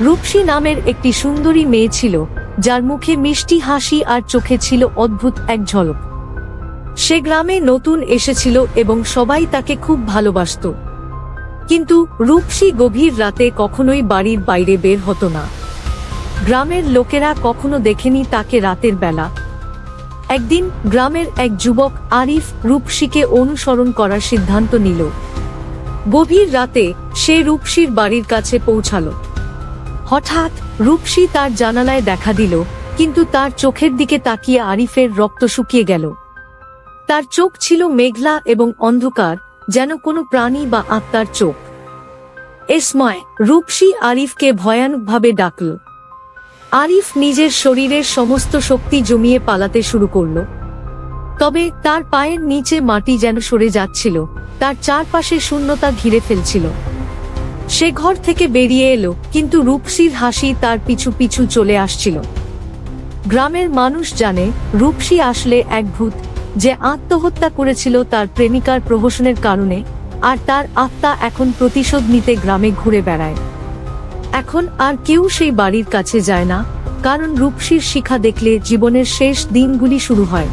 রূপসী নামের একটি সুন্দরী মেয়ে ছিল, যার মুখে মিষ্টি হাসি আর চোখে ছিল অদ্ভুত এক ঝলক। সে গ্রামে নতুন এসেছিল এবং সবাই তাকে খুব ভালোবাসত। কিন্তু রূপসী গভীর রাতে কখনোই বাড়ির বাইরে বের হতো না। গ্রামের লোকেরা কখনো দেখেনি তাকে রাতের বেলা। একদিন গ্রামের এক যুবক আরিফ রূপসীকে অনুসরণ করার সিদ্ধান্ত নিল। গভীর রাতে সে রূপসীর বাড়ির কাছে পৌঁছালো। হঠাৎ রূপসী তার জানালায় দেখা দিল, কিন্তু তার চোখের দিকে তাকিয়ে আরিফের রক্ত শুকিয়ে গেল। তার চোখ ছিল মেঘলা এবং অন্ধকার, যেন কোনো প্রাণী বা আত্মার চোখ। এসময় রূপসী আরিফকে ভয়ানকভাবে ডাকল। আরিফ নিজের শরীরের সমস্ত শক্তি জমিয়ে পালাতে শুরু করল। তবে তার পায়ের নিচে মাটি যেন সরে যাচ্ছিল, তার চারপাশে শূন্যতা ঘিরে ফেলছিল। সে ঘর থেকে বেরিয়ে এলো, কিন্তু রূপসীর হাসি তার পিছু পিছু চলে আসছিল। গ্রামের মানুষ জানে, রূপসী আসলে এক ভূত, যে আত্মহত্যা করেছিল তার প্রেমিকার প্রহসনের কারণে, আর তার আত্মা এখন প্রতিশোধ নিতে গ্রামে ঘুরে বেড়ায়। এখন আর কেউ সেই বাড়ির কাছে যায় না, কারণ রূপসীর শিখা দেখলে জীবনের শেষ দিনগুলি শুরু হয়।